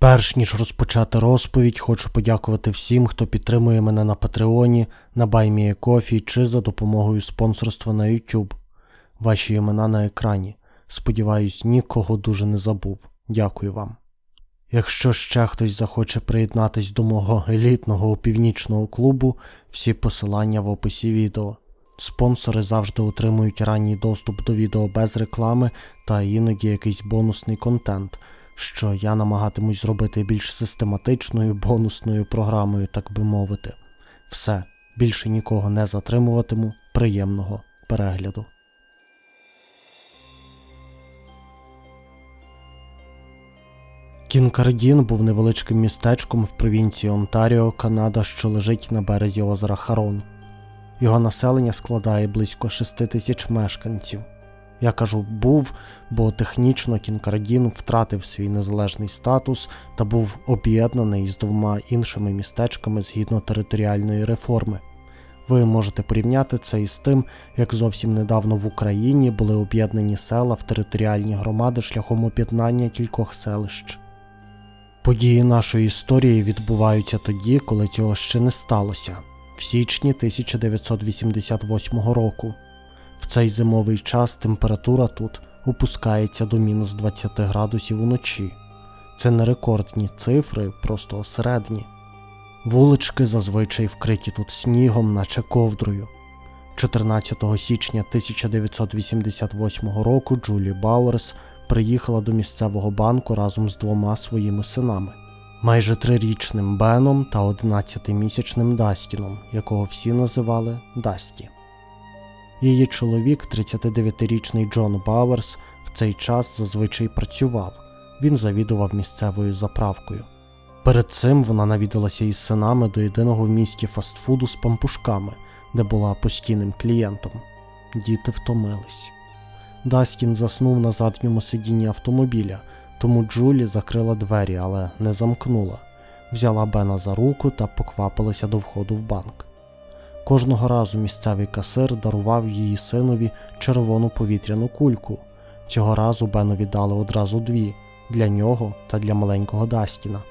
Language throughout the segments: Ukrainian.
Перш ніж розпочати розповідь, хочу подякувати всім, хто підтримує мене на Патреоні, на Баймієкофі чи за допомогою спонсорства на YouTube. Ваші імена на екрані. Сподіваюсь, нікого дуже не забув. Дякую вам. Якщо ще хтось захоче приєднатись до мого елітного північного клубу, всі посилання в описі відео. Спонсори завжди отримують ранній доступ до відео без реклами та іноді якийсь бонусний контент, що я намагатимусь зробити більш систематичною бонусною програмою, так би мовити. Все, більше нікого не затримуватиму. Приємного перегляду. Кінкардін був невеличким містечком в провінції Онтаріо, Канада, що лежить на березі озера Харон. Його населення складає близько 6 тисяч мешканців. Я кажу був, бо технічно Кінкардін втратив свій незалежний статус та був об'єднаний з двома іншими містечками згідно територіальної реформи. Ви можете порівняти це із тим, як зовсім недавно в Україні були об'єднані села в територіальні громади шляхом об'єднання кількох селищ. Події нашої історії відбуваються тоді, коли цього ще не сталося, в січні 1988 року. В цей зимовий час температура тут опускається до мінус 20 градусів уночі. Це не рекордні цифри, просто середні. Вулички зазвичай вкриті тут снігом, наче ковдрою. 14 січня 1988 року Джулі Бауерс приїхала до місцевого банку разом з двома своїми синами, майже трирічним Беном та 11-місячним Дастіном, якого всі називали Дасті. Її чоловік, 39-річний Джон Бауерс, в цей час зазвичай працював. Він завідував місцевою заправкою. Перед цим вона навідалася із синами до єдиного в місті фастфуду з пампушками, де була постійним клієнтом. Діти втомились. Дастін заснув на задньому сидінні автомобіля, тому Джулі закрила двері, але не замкнула. Взяла Бена за руку та поквапилася до входу в банк. Кожного разу місцевий касир дарував її синові червону повітряну кульку. Цього разу Бенові дали одразу дві для нього та для маленького Дастіна.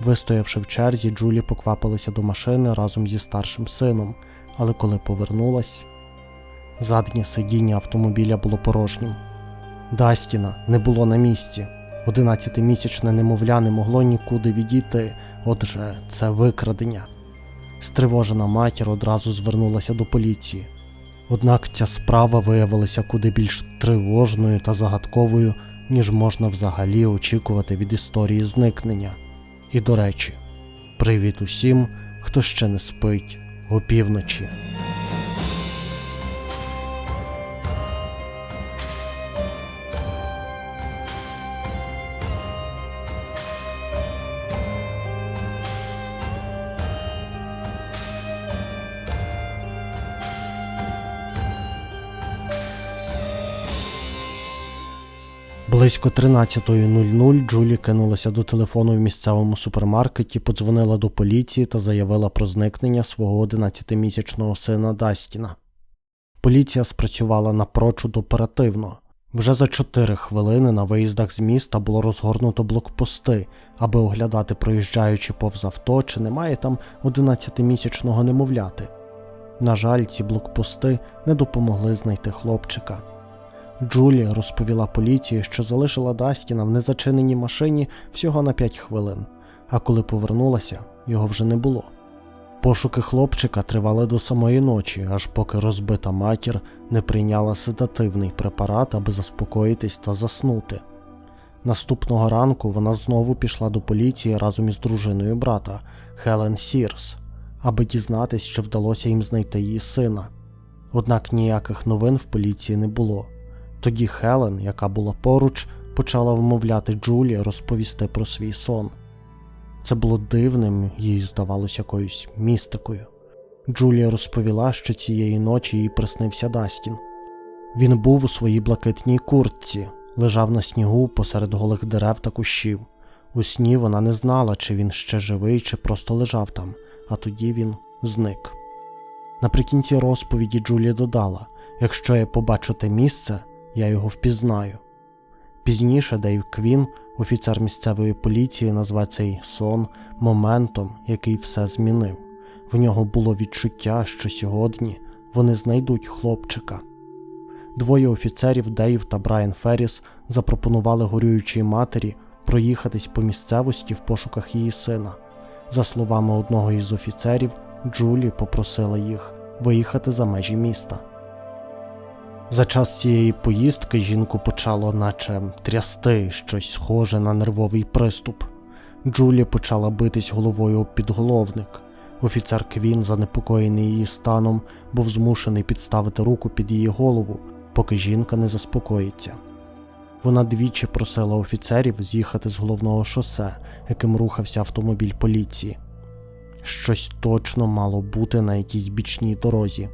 Вистоявши в черзі, Джулі поквапилася до машини разом зі старшим сином, але коли повернулась, заднє сидіння автомобіля було порожнім. Дастіна не було на місці. Одинадцятимісячне немовля не могло нікуди відійти, отже, це викрадення. Стривожена матір одразу звернулася до поліції. Однак ця справа виявилася куди більш тривожною та загадковою, ніж можна взагалі очікувати від історії зникнення. І до речі, привіт усім, хто ще не спить опівночі. Близько 13.00 Джулі кинулася до телефону в місцевому супермаркеті, подзвонила до поліції та заявила про зникнення свого 11-місячного сина Дастіна. Поліція спрацювала напрочуд оперативно. Вже за 4 хвилини на виїздах з міста було розгорнуто блокпости, аби оглядати проїжджаючи повз авто, чи немає там 11-місячного немовляти. На жаль, ці блокпости не допомогли знайти хлопчика. Джулі розповіла поліції, що залишила Дастіна в незачиненій машині всього на 5 хвилин, а коли повернулася, його вже не було. Пошуки хлопчика тривали до самої ночі, аж поки розбита матір не прийняла седативний препарат, аби заспокоїтись та заснути. Наступного ранку вона знову пішла до поліції разом із дружиною брата Хелен Сірс, аби дізнатись, чи вдалося їм знайти її сина. Однак ніяких новин в поліції не було. Тоді Хелен, яка була поруч, почала вмовляти Джулі розповісти про свій сон. Це було дивним, їй здавалося якоюсь містикою. Джулія розповіла, що цієї ночі їй приснився Дастін. Він був у своїй блакитній куртці, лежав на снігу посеред голих дерев та кущів. У сні вона не знала, чи він ще живий, чи просто лежав там, а тоді він зник. Наприкінці розповіді Джулія додала: якщо я побачу те місце, я його впізнаю. Пізніше Дейв Квін, офіцер місцевої поліції, назве цей сон моментом, який все змінив. В нього було відчуття, що сьогодні вони знайдуть хлопчика. Двоє офіцерів Дейв та Брайан Ферріс запропонували горюючій матері проїхатись по місцевості в пошуках її сина. За словами одного із офіцерів, Джулі попросила їх виїхати за межі міста. За час цієї поїздки жінку почало наче трясти щось схоже на нервовий приступ. Джулі почала битись головою об підголовник. Офіцер Квін, занепокоєний її станом, був змушений підставити руку під її голову, поки жінка не заспокоїться. Вона двічі просила офіцерів з'їхати з головного шосе, яким рухався автомобіль поліції. Щось точно мало бути на якійсь бічній дорозі.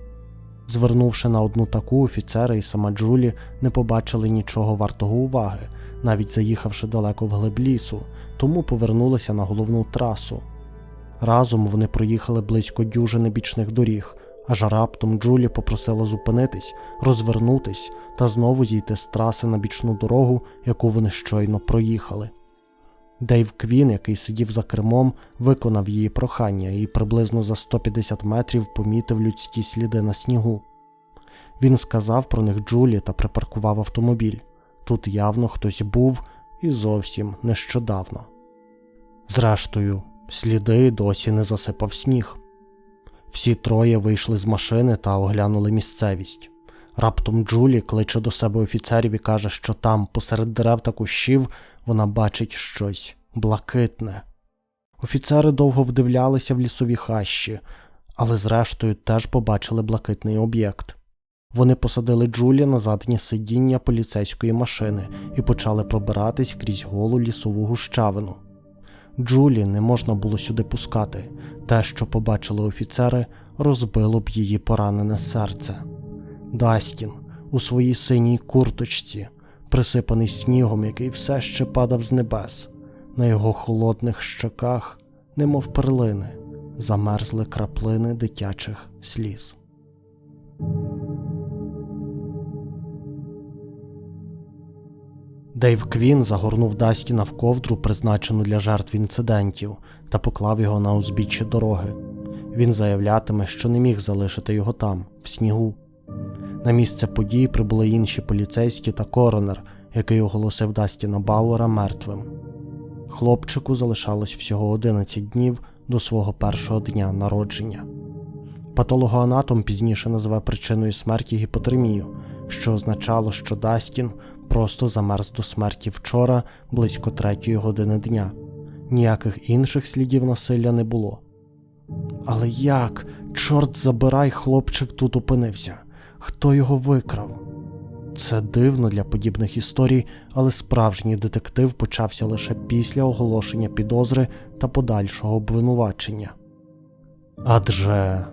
Звернувши на одну таку, офіцери і сама Джулі не побачили нічого вартого уваги, навіть заїхавши далеко вглиб лісу, тому повернулися на головну трасу. Разом вони проїхали близько дюжини бічних доріг, аж раптом Джулі попросила зупинитись, розвернутись та знову зійти з траси на бічну дорогу, яку вони щойно проїхали. Дейв Квін, який сидів за кермом, виконав її прохання і приблизно за 150 метрів помітив людські сліди на снігу. Він сказав про них Джулі та припаркував автомобіль. Тут явно хтось був і зовсім нещодавно. Зрештою, сліди досі не засипав сніг. Всі троє вийшли з машини та оглянули місцевість. Раптом Джулі кличе до себе офіцерів і каже, що там, посеред дерев та кущів, вона бачить щось блакитне. Офіцери довго вдивлялися в лісові хащі, але зрештою теж побачили блакитний об'єкт. Вони посадили Джулі на заднє сидіння поліцейської машини і почали пробиратись крізь голу лісову гущавину. Джулі не можна було сюди пускати. Те, що побачили офіцери, розбило б її поранене серце. Дастін у своїй синій курточці, присипаний снігом, який все ще падав з небес. На його холодних щоках, немов перлини, замерзли краплини дитячих сліз. Дейв Квін загорнув Дастіна в ковдру, призначену для жертв інцидентів, та поклав його на узбіччя дороги. Він заявлятиме, що не міг залишити його там, в снігу. На місце події прибули інші поліцейські та коронер, який оголосив Дастіна Бауера мертвим. Хлопчику залишалось всього 11 днів до свого першого дня народження. Патологоанатом пізніше назве причиною смерті гіпотермію, що означало, що Дастін просто замерз до смерті вчора близько третьої години дня. Ніяких інших слідів насилля не було. Але як, чорт забирай, хлопчик тут опинився? Хто його викрав? Це дивно для подібних історій, але справжній детектив почався лише після оголошення підозри та подальшого обвинувачення. Адже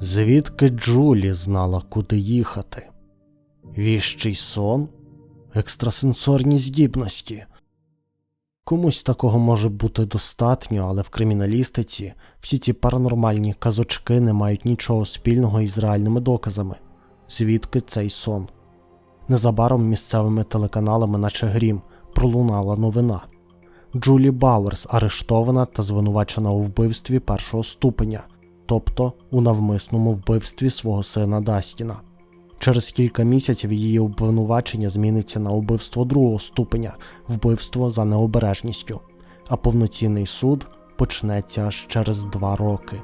звідки Джулі знала, куди їхати? Віщий сон? Екстрасенсорні здібності. Комусь такого може бути достатньо, але в криміналістиці всі ці паранормальні казочки не мають нічого спільного із реальними доказами. Звідки цей сон? Незабаром місцевими телеканалами, наче грім, пролунала новина. Джулі Бауерс арештована та звинувачена у вбивстві першого ступеня, тобто у навмисному вбивстві свого сина Дастіна. Через кілька місяців її обвинувачення зміниться на убивство другого ступеня, вбивство за необережністю, а повноцінний суд почнеться аж через два роки.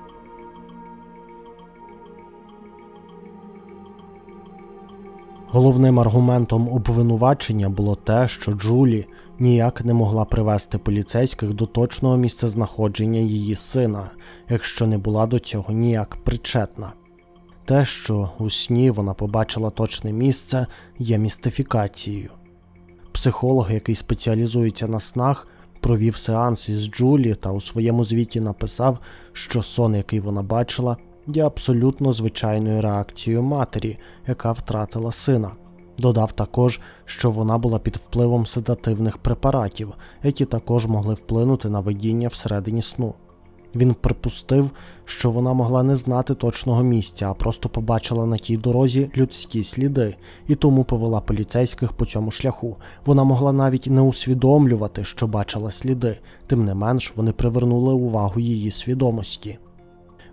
Головним аргументом обвинувачення було те, що Джулі ніяк не могла привести поліцейських до точного місцезнаходження її сина, якщо не була до цього ніяк причетна. Те, що у сні вона побачила точне місце, є містифікацією. Психолог, який спеціалізується на снах, провів сеанс із Джулі та у своєму звіті написав, що сон, який вона бачила, є абсолютно звичайною реакцією матері, яка втратила сина. Додав також, що вона була під впливом седативних препаратів, які також могли вплинути на видіння всередині сну. Він припустив, що вона могла не знати точного місця, а просто побачила на тій дорозі людські сліди, і тому повела поліцейських по цьому шляху. Вона могла навіть не усвідомлювати, що бачила сліди, тим не менш вони привернули увагу її свідомості.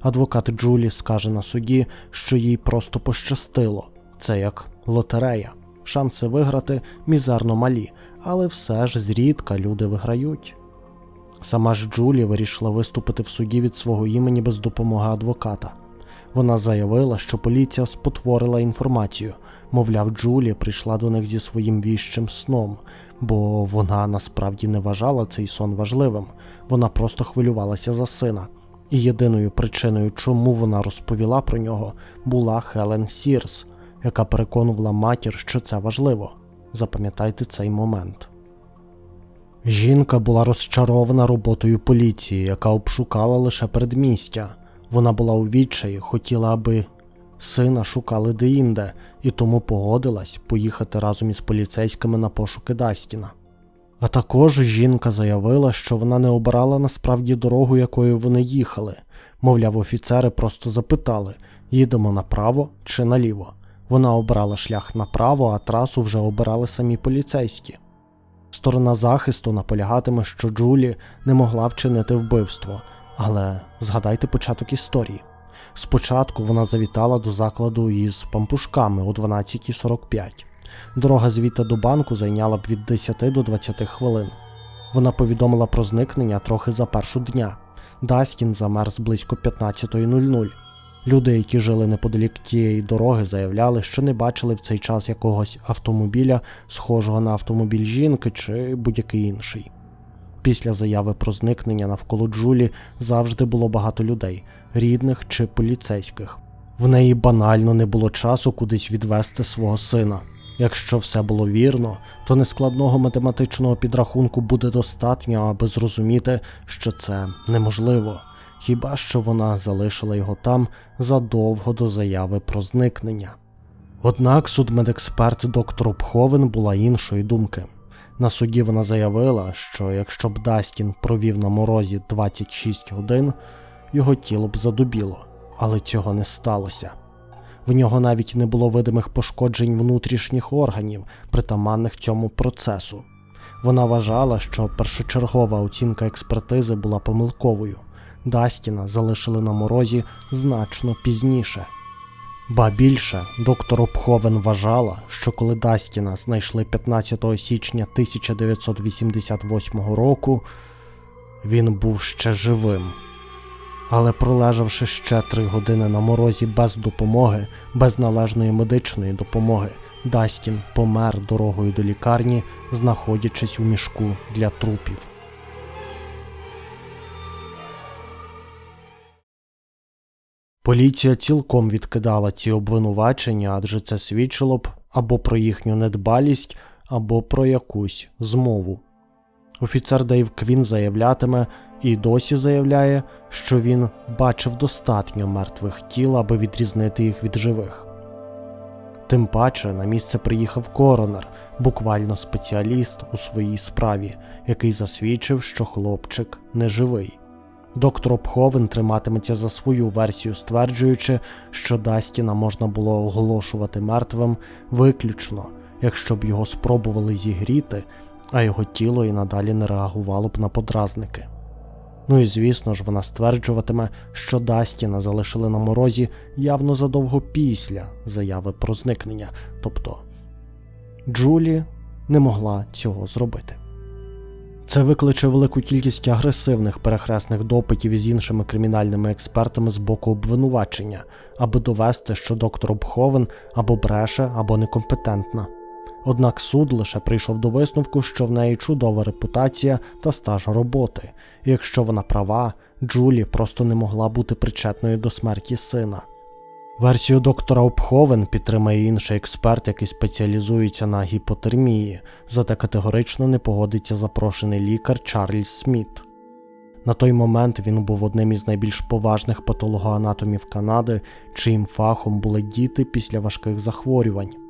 Адвокат Джулі скаже на суді, що їй просто пощастило. Це як лотерея. Шанси виграти мізерно малі, але все ж зрідка люди виграють. Сама ж Джулі вирішила виступити в суді від свого імені без допомоги адвоката. Вона заявила, що поліція спотворила інформацію. Мовляв, Джулі прийшла до них зі своїм віщим сном, бо вона насправді не вважала цей сон важливим. Вона просто хвилювалася за сина. І єдиною причиною, чому вона розповіла про нього, була Хелен Сірс, яка переконувала матір, що це важливо. Запам'ятайте цей момент. Жінка була розчарована роботою поліції, яка обшукала лише передмістя. Вона була у відчаї, хотіла, аби сина шукали деінде, і тому погодилась поїхати разом із поліцейськими на пошуки Дастіна. А також жінка заявила, що вона не обирала насправді дорогу, якою вони їхали. Мовляв, офіцери просто запитали, їдемо направо чи наліво. Вона обрала шлях направо, а трасу вже обирали самі поліцейські. Сторона захисту наполягатиме, що Джулі не могла вчинити вбивство, але згадайте початок історії. Спочатку вона завітала до закладу із пампушками о 12.45. Дорога звідти до банку зайняла б від 10 до 20 хвилин. Вона повідомила про зникнення трохи за першу дня. Дастін замерз близько 15.00. Люди, які жили неподалік тієї дороги, заявляли, що не бачили в цей час якогось автомобіля, схожого на автомобіль жінки чи будь-який інший. Після заяви про зникнення навколо Джулі завжди було багато людей, рідних чи поліцейських. В неї банально не було часу кудись відвести свого сина. Якщо все було вірно, то нескладного математичного підрахунку буде достатньо, аби зрозуміти, що це неможливо, хіба що вона залишила його там задовго до заяви про зникнення. Однак судмедексперт доктор Обховен була іншої думки. На суді вона заявила, що якщо б Дастін провів на морозі 26 годин, його тіло б задубіло, але цього не сталося. В нього навіть не було видимих пошкоджень внутрішніх органів, притаманних цьому процесу. Вона вважала, що першочергова оцінка експертизи була помилковою. Дастіна залишили на морозі значно пізніше. Ба більше, доктор Обховен вважала, що коли Дастіна знайшли 15 січня 1988 року, він був ще живим. Але пролежавши ще три години на морозі без допомоги, без належної медичної допомоги, Дастін помер дорогою до лікарні, знаходячись у мішку для трупів. Поліція цілком відкидала ці обвинувачення, адже це свідчило б або про їхню недбалість, або про якусь змову. Офіцер Дейв Квін заявлятиме і досі заявляє, що він бачив достатньо мертвих тіл, аби відрізнити їх від живих. Тим паче на місце приїхав коронер, буквально спеціаліст у своїй справі, який засвідчив, що хлопчик не живий. Доктор Обховен триматиметься за свою версію, стверджуючи, що Дастіна можна було оголошувати мертвим виключно, якщо б його спробували зігріти, а його тіло і надалі не реагувало б на подразники. Ну і звісно ж, вона стверджуватиме, що Дастіна залишили на морозі явно задовго після заяви про зникнення, тобто Джулі не могла цього зробити. Це викличе велику кількість агресивних перехресних допитів із іншими кримінальними експертами з боку обвинувачення, аби довести, що доктор Обховен або бреше, або некомпетентна. Однак суд лише прийшов до висновку, що в неї чудова репутація та стаж роботи, і якщо вона права, Джулі просто не могла бути причетною до смерті сина. Версію доктора Обховен підтримає інший експерт, який спеціалізується на гіпотермії, зате категорично не погодиться запрошений лікар Чарльз Сміт. На той момент він був одним із найбільш поважних патологоанатомів Канади, чиїм фахом були діти після важких захворювань.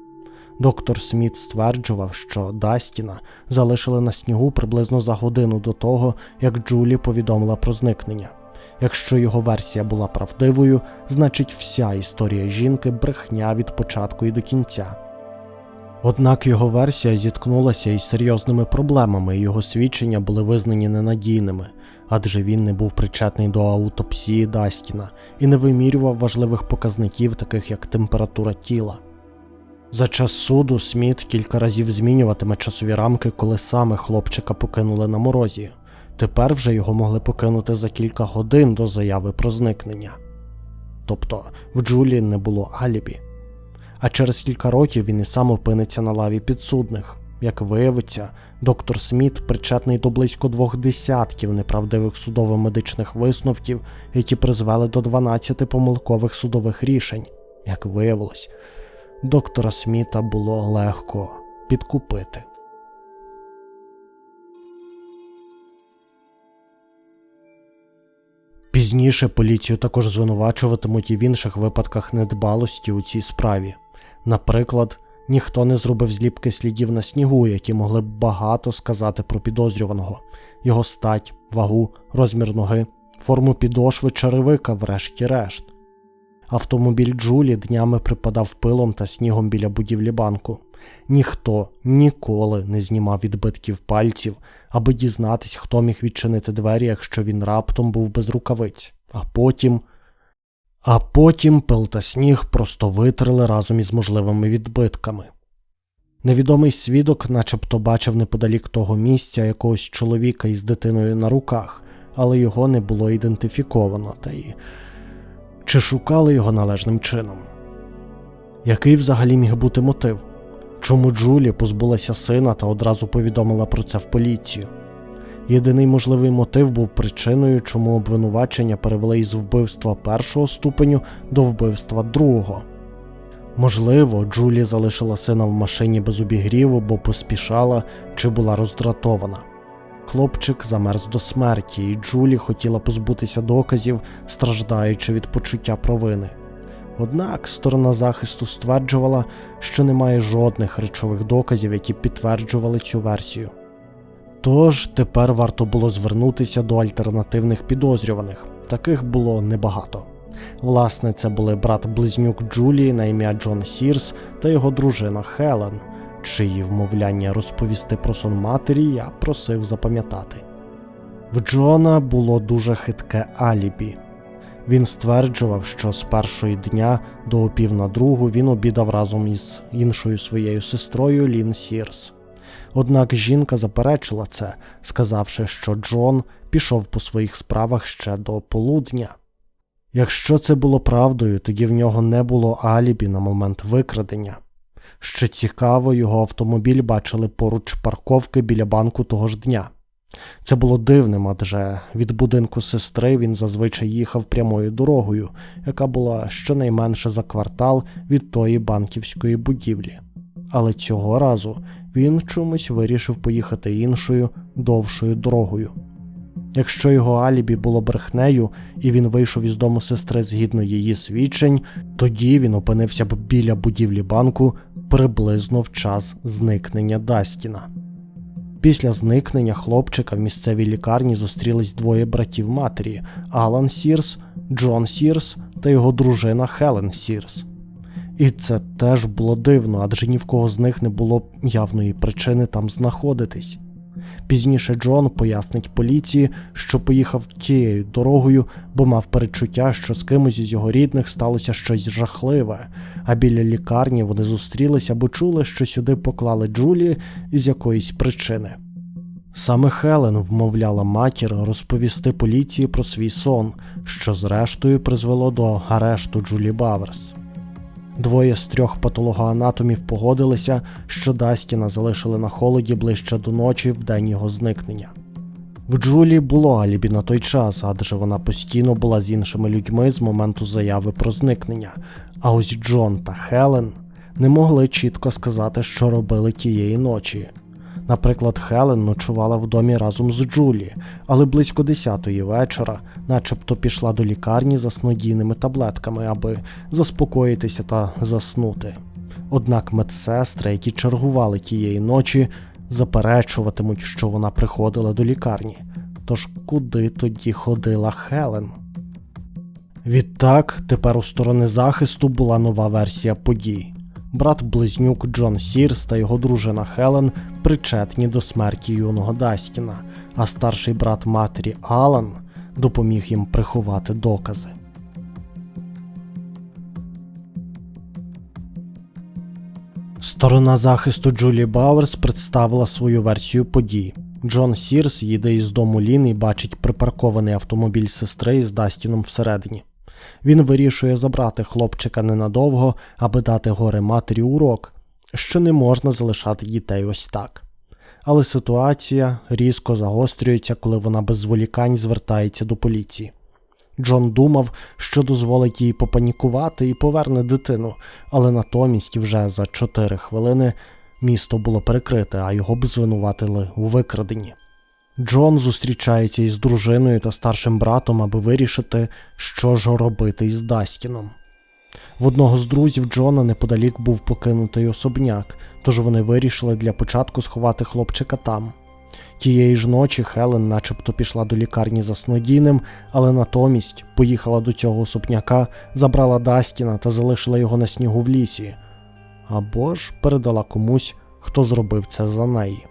Доктор Сміт стверджував, що Дастіна залишили на снігу приблизно за годину до того, як Джулі повідомила про зникнення. Якщо його версія була правдивою, значить вся історія жінки брехня від початку і до кінця. Однак його версія зіткнулася із серйозними проблемами, і його свідчення були визнані ненадійними, адже він не був причетний до аутопсії Дастіна і не вимірював важливих показників, таких як температура тіла. За час суду Сміт кілька разів змінюватиме часові рамки, коли саме хлопчика покинули на морозі. Тепер вже його могли покинути за кілька годин до заяви про зникнення. Тобто в Джулі не було алібі. А через кілька років він і сам опиниться на лаві підсудних. Як виявиться, доктор Сміт причетний до близько двох десятків неправдивих судово-медичних висновків, які призвели до 12 помилкових судових рішень. Як виявилось, доктора Сміта було легко підкупити. Пізніше поліцію також звинувачуватимуть і в інших випадках недбалості у цій справі. Наприклад, ніхто не зробив зліпки слідів на снігу, які могли б багато сказати про підозрюваного, його стать, вагу, розмір ноги, форму підошви черевика, врешті-решт. Автомобіль Джулі днями припадав пилом та снігом біля будівлі банку. Ніхто ніколи не знімав відбитків пальців, аби дізнатись, хто міг відчинити двері, якщо він раптом був без рукавиць. А потім. А потім пил та сніг просто витрили разом із можливими відбитками. Невідомий свідок начебто бачив неподалік того місця якогось чоловіка із дитиною на руках, але його не було ідентифіковано, та й чи шукали його належним чином. Який взагалі міг бути мотив? Чому Джулі позбулася сина та одразу повідомила про це в поліцію? Єдиний можливий мотив був причиною, чому обвинувачення перевели із вбивства першого ступеню до вбивства другого. Можливо, Джулі залишила сина в машині без обігріву, бо поспішала чи була роздратована. Хлопчик замерз до смерті, і Джулі хотіла позбутися доказів, страждаючи від почуття провини. Однак сторона захисту стверджувала, що немає жодних речових доказів, які підтверджували цю версію. Тож тепер варто було звернутися до альтернативних підозрюваних. Таких було небагато. Власне, це були брат-близнюк Джулії на ім'я Джон Сірс та його дружина Хелен, чиї вмовляння розповісти про сон матері я просив запам'ятати. В Джона було дуже хитке алібі. Він стверджував, що з першої дня до опів на другу він обідав разом із іншою своєю сестрою Лін Сірс. Однак жінка заперечила це, сказавши, що Джон пішов по своїх справах ще до полудня. Якщо це було правдою, тоді в нього не було алібі на момент викрадення. Що цікаво, його автомобіль бачили поруч парковки біля банку того ж дня. Це було дивним, адже від будинку сестри він зазвичай їхав прямою дорогою, яка була щонайменше за квартал від тої банківської будівлі. Але цього разу він чомусь вирішив поїхати іншою довшою дорогою. Якщо його алібі було брехнею, і він вийшов із дому сестри згідно її свідчень, тоді він опинився б біля будівлі банку приблизно в час зникнення Дастіна. Після зникнення хлопчика в місцевій лікарні зустрілись двоє братів матері Алан Сірс, Джон Сірс та його дружина Хелен Сірс. І це теж було дивно, адже ні в кого з них не було явної причини там знаходитись. Пізніше Джон пояснить поліції, що поїхав тією дорогою, бо мав перечуття, що з кимось із його рідних сталося щось жахливе, а біля лікарні вони зустрілися, бо чули, що сюди поклали Джулі із якоїсь причини. Саме Хелен вмовляла матір розповісти поліції про свій сон, що зрештою призвело до арешту Джулі Баверс. Двоє з трьох патологоанатомів погодилися, що Дастіна залишили на холоді ближче до ночі в день його зникнення. В Джулі було алібі на той час, адже вона постійно була з іншими людьми з моменту заяви про зникнення. А ось Джон та Хелен не могли чітко сказати, що робили тієї ночі. Наприклад, Хелен ночувала в домі разом з Джулі, але близько 10-ї вечора, начебто пішла до лікарні за снодійними таблетками, аби заспокоїтися та заснути. Однак медсестри, які чергували тієї ночі, заперечуватимуть, що вона приходила до лікарні. Тож куди тоді ходила Хелен? Відтак, тепер у сторони захисту була нова версія подій. Брат близнюк Джон Сірс та його дружина Хелен причетні до смерті юного Дастіна, а старший брат матері Алан допоміг їм приховати докази. Сторона захисту Джулі Бауерс представила свою версію подій. Джон Сірс їде із дому Лін і бачить припаркований автомобіль сестри із Дастіном всередині. Він вирішує забрати хлопчика ненадовго, аби дати горе матері урок, що не можна залишати дітей ось так. Але ситуація різко загострюється, коли вона без зволікань звертається до поліції. Джон думав, що дозволить їй попанікувати і поверне дитину, але натомість вже за 4 хвилини місто було перекрите, а його б звинуватили у викраденні. Джон зустрічається із дружиною та старшим братом, аби вирішити, що ж робити із Дастіном. В одного з друзів Джона неподалік був покинутий особняк, тож вони вирішили для початку сховати хлопчика там. Тієї ж ночі Хелен начебто пішла до лікарні за снодійним, але натомість поїхала до цього особняка, забрала Дастіна та залишила його на снігу в лісі, або ж передала комусь, хто зробив це за неї.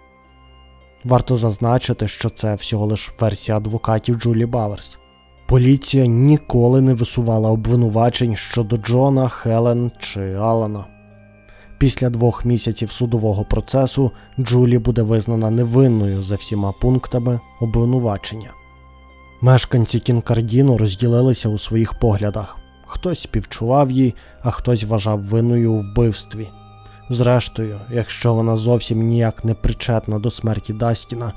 Варто зазначити, що це всього лиш версія адвокатів Джулі Баверс. Поліція ніколи не висувала обвинувачень щодо Джона, Хелен чи Алана. Після двох місяців судового процесу Джулі буде визнана невинною за всіма пунктами обвинувачення. Мешканці Кінкардіну розділилися у своїх поглядах. Хтось співчував їй, а хтось вважав винною у вбивстві. Зрештою, якщо вона зовсім ніяк не причетна до смерті Дастіна,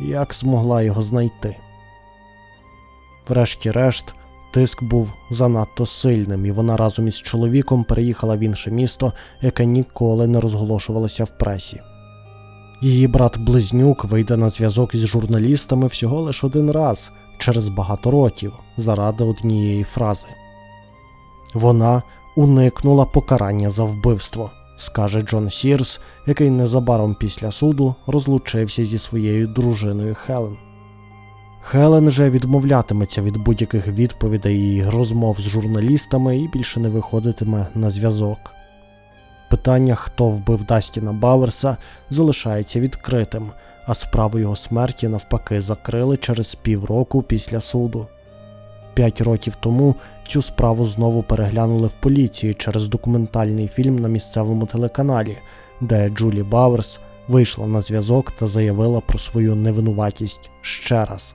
як змогла його знайти? Врешті-решт, тиск був занадто сильним, і вона разом із чоловіком переїхала в інше місто, яке ніколи не розголошувалося в пресі. Її брат Близнюк вийде на зв'язок із журналістами всього лише один раз через багато років заради однієї фрази. Вона уникнула покарання за вбивство, скаже Джон Сірс, який незабаром після суду розлучився зі своєю дружиною Хелен. Хелен же відмовлятиметься від будь-яких відповідей і розмов з журналістами і більше не виходитиме на зв'язок. Питання, хто вбив Дастіна Бауерса, залишається відкритим, а справу його смерті навпаки закрили через півроку після суду. П'ять років тому цю справу знову переглянули в поліції через документальний фільм на місцевому телеканалі, де Джулі Бауерс вийшла на зв'язок та заявила про свою невинуватість ще раз.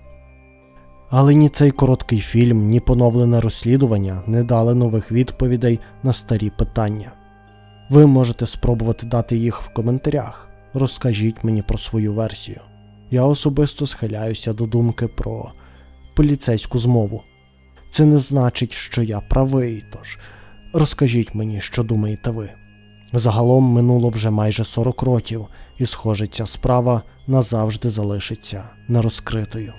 Але ні цей короткий фільм, ні поновлене розслідування не дали нових відповідей на старі питання. Ви можете спробувати дати їх в коментарях. Розкажіть мені про свою версію. Я особисто схиляюся до думки про поліцейську змову. Це не значить, що я правий, тож розкажіть мені, що думаєте ви. Загалом минуло вже майже 40 років, і, схоже, ця справа назавжди залишиться нерозкритою.